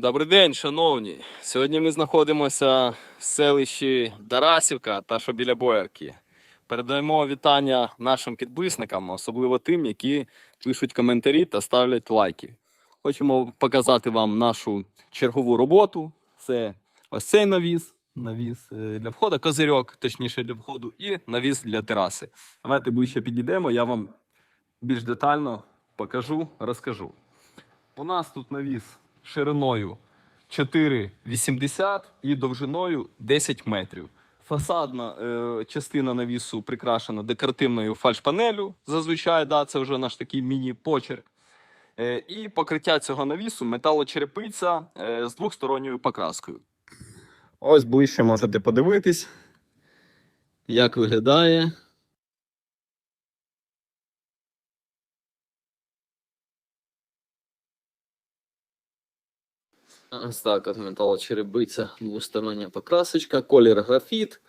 Добрий день, шановні. Сьогодні ми знаходимося в селищі Дарасівка та що біля Боярки. Передаємо вітання нашим підписникам, особливо тим, які пишуть коментарі та ставлять лайки. Хочемо показати вам нашу чергову роботу. Це ось цей навіс, навіс е, для входу, козирьок, точніше для входу, і навіс для тераси. Давайте ближче підійдемо, я вам більш детально покажу, розкажу. У нас тут навіс шириною 4,80 і довжиною 10 метрів. Фасадна е, частина навісу прикрашена декоративною фальшпанелю. Зазвичай, да, це вже наш такий міні-почерк. Е, і покриття цього навісу металочерепиця е, з двохсторонньою покраскою. Ось ближче можете подивитись, як виглядає. Ось так от металочеребиця, двостороння покрасочка, колір графіт,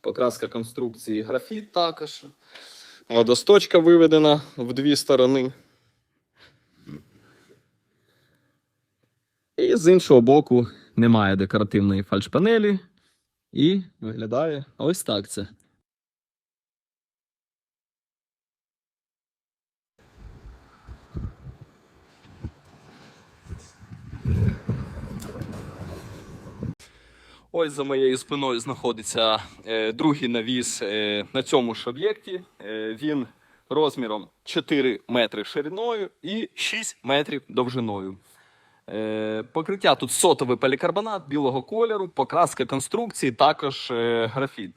покраска конструкції графіт також. Водосточка виведена в дві сторони. І з іншого боку немає декоративної фальшпанелі. І виглядає ось так це. Ось за моєю спиною знаходиться е, другий навіс е, на цьому ж об'єкті. Е, він розміром 4 метри шириною і 6 метрів довжиною. Е, покриття тут сотовий полікарбонат білого кольору, покраска конструкції, також е, графіт.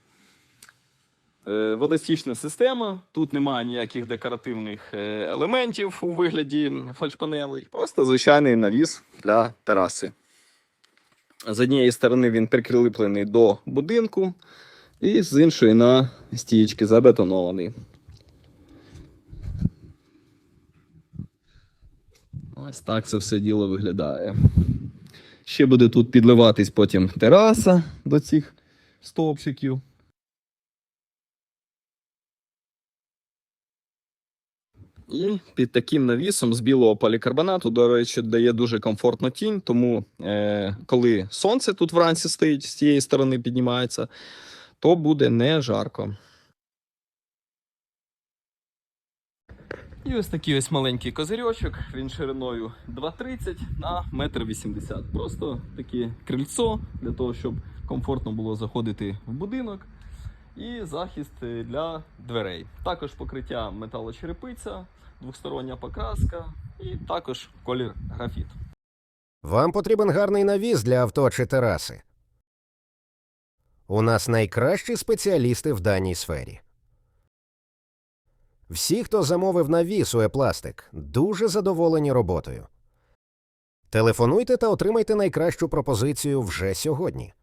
Е, водостічна система. Тут немає ніяких декоративних е, елементів у вигляді фальшпанелей. Просто звичайний навіс для тераси. З однієї сторони він прикріплений до будинку, і з іншої на стієчки забетонований. Ось так це все діло виглядає. Ще буде тут підливатись потім тераса до цих стовпчиків. І під таким навісом з білого полікарбонату, до речі, дає дуже комфортну тінь, тому е, коли сонце тут вранці стоїть з цієї сторони піднімається, то буде не жарко. І ось такий ось маленький козирьочок, він шириною 2,30 на 1,80 м. Просто таке крильцо для того, щоб комфортно було заходити в будинок. І захист для дверей. Також покриття металочерепиця, двостороння покраска і також колір графіт. Вам потрібен гарний навіс для авто чи тераси. У нас найкращі спеціалісти в даній сфері. Всі, хто замовив навіс у Епластик, дуже задоволені роботою. Телефонуйте та отримайте найкращу пропозицію вже сьогодні.